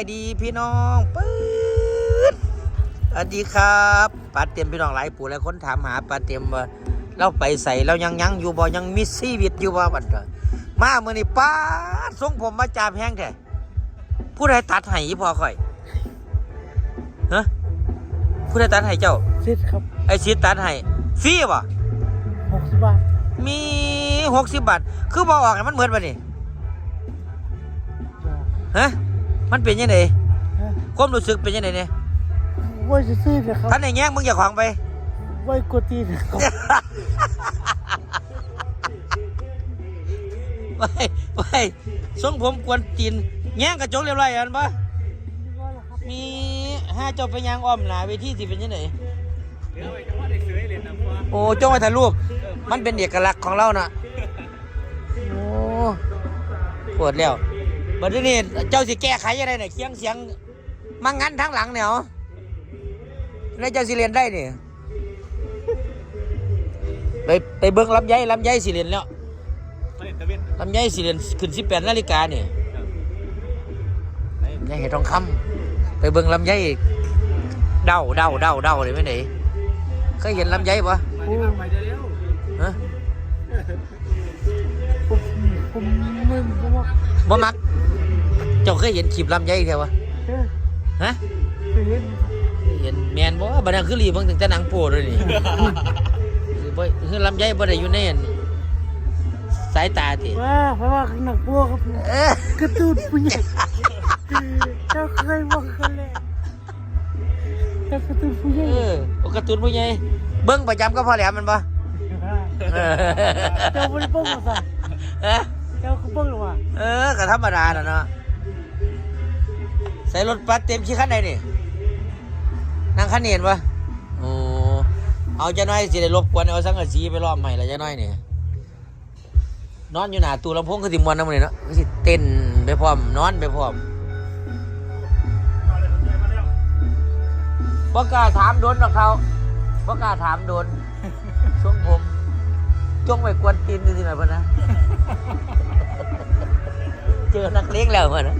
ายดีพี่น้องปื๊ดสวัสดีครับป้าเต็มพี่น้องหลายปู่หลายคนถามหาป้าเต็มว่าเราไปใส่เรายังยังอยู่บ่ยังมีชีวิตอยู่บ่บัดเด้อมาเมื่อนี้ป้าดทรงผมมาจามแห้งแท้ผู้ใดตัดให้อีพ่อข่อยฮะผู้ใดตัดให้เจ้าซิดครับไอ้ชิดตัดให้ฟรีบ่หกสิบบาทมีหกสิบบาท คือบอกออกให้มันเหมือนป่ะนี่ฮะ มันเป็นยังไงความรู้สึกเป็นยังไงเนี่ยไว้ซื้อๆนะครับท่านในแง่งมึงอย่าขวางไปไว้กดตีนะครับไปไปทรงผมกวนตีนแง่งกระจกเรียบร้อยอันปะมีห้าเจ้าไปยางอ้อมหนาเวทีสิเป็นยังไงโอ้จ้องไปถ่ายรูป มันเป็นเอกลักษณ์ของเราน่ะโอ้ปวดแล้ว บัดนี้เจ้าสิแก้ไขยังไงเนี่ยเคียงเสียงมังงันทั้งหลังเนี่ยเหรอแล้วเจ้าสิเรียนได้เนี่ยไปไปเบิ้งลำไยลำไยสิเรียนแล้วลำไยสิเรียนขึ้นสิบแปดนาฬิกาเนี่ยลำไยเห็ดทองคำไปเบิ้งลำไยเดาเดาเดาเดาเลยไม่ไหนเคยเห็นลำไยปะโอ้ฮะผมผมไม่ผมว่าบ่มัก เจ้าเคยเห็นคลิปลำไยเท่าวะเฮ้ยฮะเคยเห็นเห็นแมนบ่บัดนั้นคือรีเบิ่งถึงแต่หนังโป้เลยนี่ คือบ่คือลำไยบ่ได้อยู่ในอันสายตาติว่าเพราะว่าหนังบัวครับเอ้อการะตูนผู้ใหญ่เจ้าเคยบอกกันเลยเจ้าการะตูนผู้ใหญ่เออโอการ์ตูนผู้ใหญ่เบิ่งประจำก็พอแล้วแมันบ่เออเจ้าไม่ได้ป้องหรอกสิเอ้อเจ้าเขาป้องหรอวะเออก็ธรรมดาน่ะเนาะ ใส่รถบัสเต็มชี้คันใดนี่นั่งคันนี้เห็นบ่โอ้เอาจะน้อยสิได้รบกวนเอาสังกะสีไปล้อมให้ละจะน้อยนี่นอนอยู่หนาตูลำโพงคือสิมวนนำมื้อนี้เนาะคือสิเต้นไปพร้อมนอนไปพร้อมบ่กล้าถามโดนหรอกเขาบ่กล้าถามโดนทรงผมจงไปกวนตีนดูสิหน่อยพ่นะเจอนักเลงแล้วพ่นนะ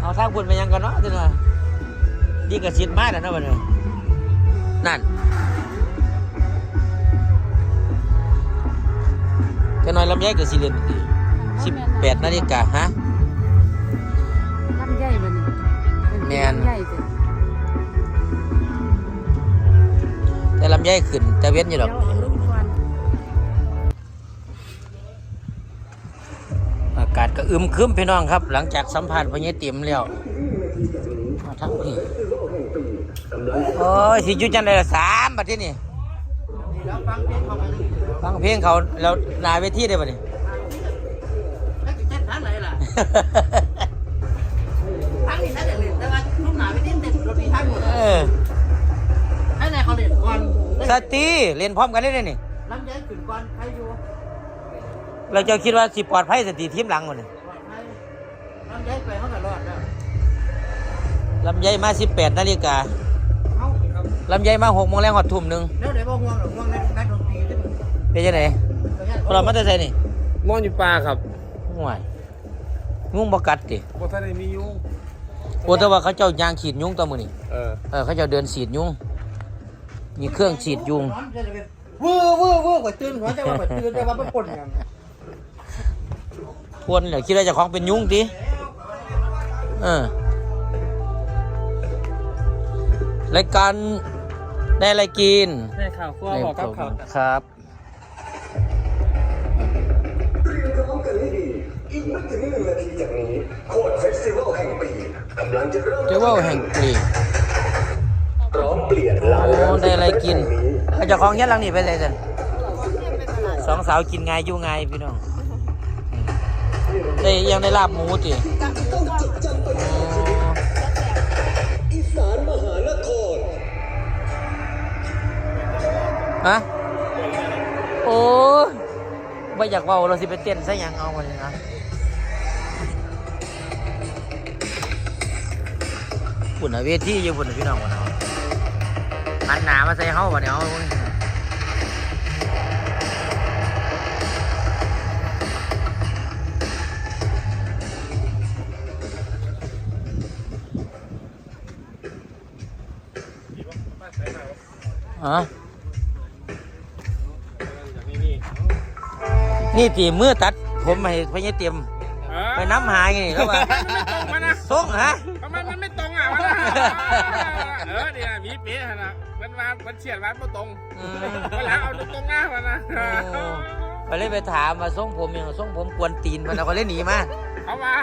เอาทางพุ่นไปยังกันเนาะจังว่าดีกับสิทธิ์มาแล้วเนาะบัดนี้นั่นจะน้อยลำไยกับสิเรียนสิบแปดนาฬิกาฮะลำใหญ่มันแม่นใหญ่จ้ะแต่ลำไยขึ้นแต่เว้นอยู่หรเดี๋อยกาลูกก่อนอากาศก็อึมครึมพี่น้องครับ หลังจากสัมผัสพญเต็มแล้วมาทั้งพี่โอ้ยสิจุจันได้ละสามบัดที่นี่ฟังเพลงเขาแล้วหนาเวทีได้บัดนี้เต้นทางไหนล่ะทางนี้ถ้าเด็ดเลยแต่ว่าลูกหนาไม่ได้เต้นรถมีทางหมดเออให้นายเขาเล่นก่อนสตีเรียนพร้อมกันได้เลยนี่ลำไยขึ้นก่อนใครอยู่ เราจะคิดว่าสิปลอดภัยสตีทีมหลังหมดนี่ปลอดภัยลำไยไปเขาก็รอดแล้วลำไยมาสิบแปดนาฬิกาเขาครับลำไยมาหกโมงแรงหอดทุ่มหนึ่งแล้วเดี๋ยวบ่ห่วงหรอกห่วงในนักดนตรีที่มันเป็นยังไงเรามาแต่ใส่นี่นอนอยู่ป่าครับห่วยงูบกัดดิบ่ทันได้มียุงโอ้แต่ว่าเขาเจ้ายางฉีดยุงตัวมือนี่เออเออเขาเจ้าเดินฉีดยุงมีเครื่องฉีดยุงวื้อวื้อวื้อกว่าตื่นหัวใจว่าตื่นแต่ว่าเป็นคนอย่าง ทวนเลยคิดว่าเจะของเป็นยุงดิเออรายการได้อะไรกินใช่ข่าวคั่วบอกกับข่าวครับอีกไม่ถึงหนึ่งนาทีจากนี้โคดเฟสติวัลแห่งปีกำลังจะเริ่มเจ้าว่าแห่งปีพร้อมเปลี่ยนลานโอ้ได้อะไรกินเอาเจ้าของเฮี้ยนหลังนี่ไปเลยสันสองสาวกินไงายอยู่ไงายพี่น้อง ได้ยังได้ลาบหมูจิอีสานมหานครฮะโอ้ยไม่อยากเว่าเราสิไปเต้นซะยังเอามาเลยนะปุ่นอะเวทีอยู่ปุ่นอะพี่น้องวันเอาหันหนามาใส่เฮาวันเอา อ๋อนี่ตีมือตัด ผมให้พญเตรียมเออไปน้ำหายไงแล้วว่ามันไม่ตรงมันนะส่งฮะทำไมมันไม่ตรงอะมันนะเออเนี่ยมีเป๊ะนะมันมามันเฉียดมันไม่ตรงอืมวันหลังเอาตรงหน้ามันนะไปเลยไปถามมาส่งผมยังส่งผมกวนตีนมันเอาก็เลยหนีมาเอามา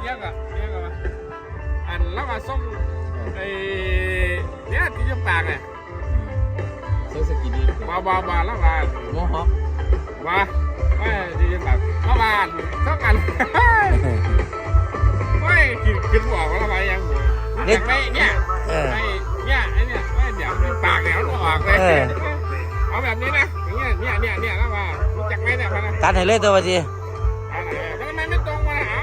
เรียกอะเรียกอะอันแล้วมาส่งไอ้เนี่ยที่จะปากเนี่ย เขาสกินดีบาบาบาแล้วมาโมฮอกมาไม่ที่จะปากเอามาเท่ากันไม่กินกินบอกว่าอะไรยังหัวไม่เนี่ยเออไอ้เนี่ยไอ้เนี่ยไอ้เดี๋ยวมีปากเดี๋ยวมันออกเลยเออเอาแบบนี้นะอย่างเงี้ยเนี่ยเนี่ยเนี่ยแล้วมารู้จักไหมเนี่ยพนักตัดให้เลยตัวทีอะไรทำไมไม่ตรงมาหา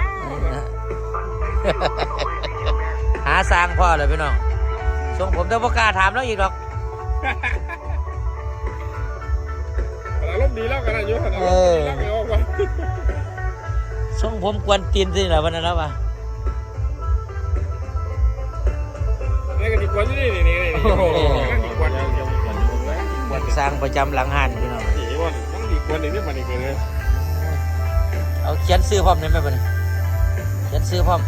หาสร้างพ่อเลยพี่น้องส่งผมแต่บ่กล้าถามแล้วอีกหรอกอารมณ์ ดีแล้วกันนะยุทธอารมณ์ดีแล้วกันออกมาส่งผมกวนตีนสิเหรอวันนั้นแล้วปะนี่ก็ดีกว่าที่นี่นี่นี่นี่ดีกว่าดีกว่าสร้างประจำหลังหันพี่น้องดีกว่าต้องดีกว่านี่มันอีกเลยเอาเขียนซื้อพร้อมได้ไหมบัดนี้เขียนซื้อพร้อม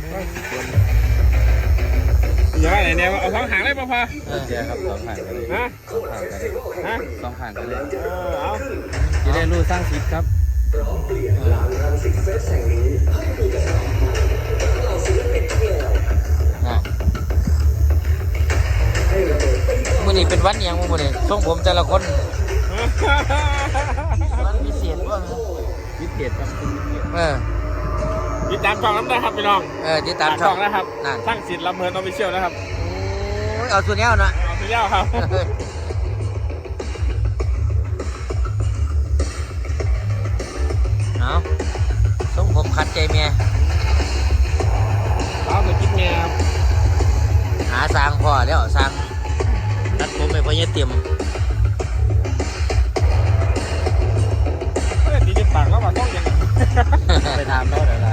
อย่าไหน เนี่ยเอาสองหางเลยป่ะพ่อเออเจ๊ครับสองผ่านกันเลยฮะสองผ่านกันเลยฮะสองผ่านกันเลยเออเอาจะได้รู้สร้างชิปครับน่ะมื้อนี้เป็นวันอิหยังมื้อนี้ส่งผมแต่ละคนวันพิเศษว่าวิเศษครับเป็นวิเศษเออติดตามช่องน้ำได้ครับพี่น้อง เออติดตามช่องนะครับ นั่นทั้งสิทธิ์ลำเพลินออฟฟิเชียลนะครับ โอ้ยเอาส่วนนี้เอาหน่อยเอาสุดยอดครับเอาส่งผมขัดใจเมียเอาไปกินเมียครับหาสร้างพ่อแล้วสร้างนัดผมไปพอเยเตรียมเฮ้ยดีจะปากแล้วว่าต้องยังไปถามเราเดี๋ยวละ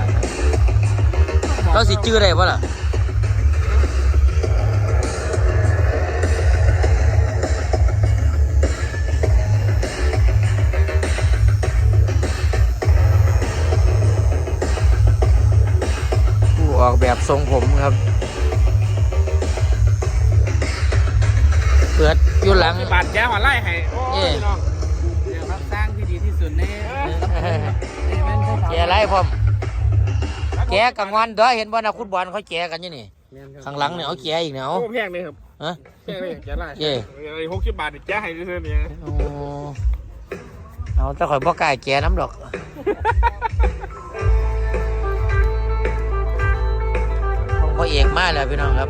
เราสิจื้อได้ปะล่ะ ทรงผมครับ เปิดอยู่หลัง บาดแก้วมาไล่ให้โอ้ยพี่น้องเดี๋ยวครับสร้างที่ดีที่สุดในแกไรพร้อม แกกลางวันเด้อเห็นว่านักฟุตบอลเขาแกกันอยู่นี่ ข้างหลังเนี่ยเอาแกอีกเนี่ยเอาโอ้แพงเลยครับฮะ แพงเลยแกไล่เย่ไอ้หกสิบบาทนี่แกให้ด้วยเนี่ยโอ้เอาแต่ข่อยบ่กล้าแกน้ำดอก เอกมาแล้วพี่น้องครับ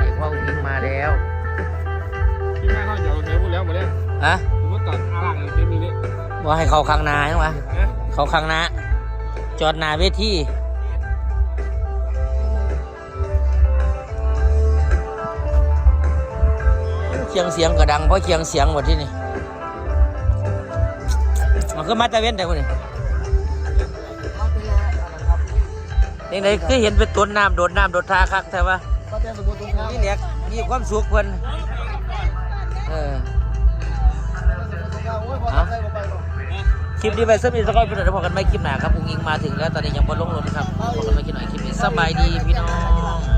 เอกพ่ออุ้งมาแล้วที่แม่เขาเดี๋ยวเทพูดแล้วหมดแล้วฮะสมมติตอนอาล่างเนี่ยจะมีนี่ว่าให้เขาข้างหนาใช่ไหมนะเขาข้างหนาจอดหนาเวทีเคียงเสียงก็ดังเพราะเคียงเสียงหมดที่นี่มันก็มาตะเว้นแต่คนนี้ นี่ไงคือเห็นเป็นต้นน้ำโดดน้ำโดดทาคักแต่ว่านี่แหลกมีความสุขเพิ่นเออคลิปนี้ไปซึ่งมีสกอนพี่น้องเดี๋ยวพอกันไม่คลิปหนาครับอุ้งอิงมาถึงแล้วตอนนี้ยังบนลงรถครับพอกันไม่คลิปหน่อยคลิปนี้สบายดีพี่น้อง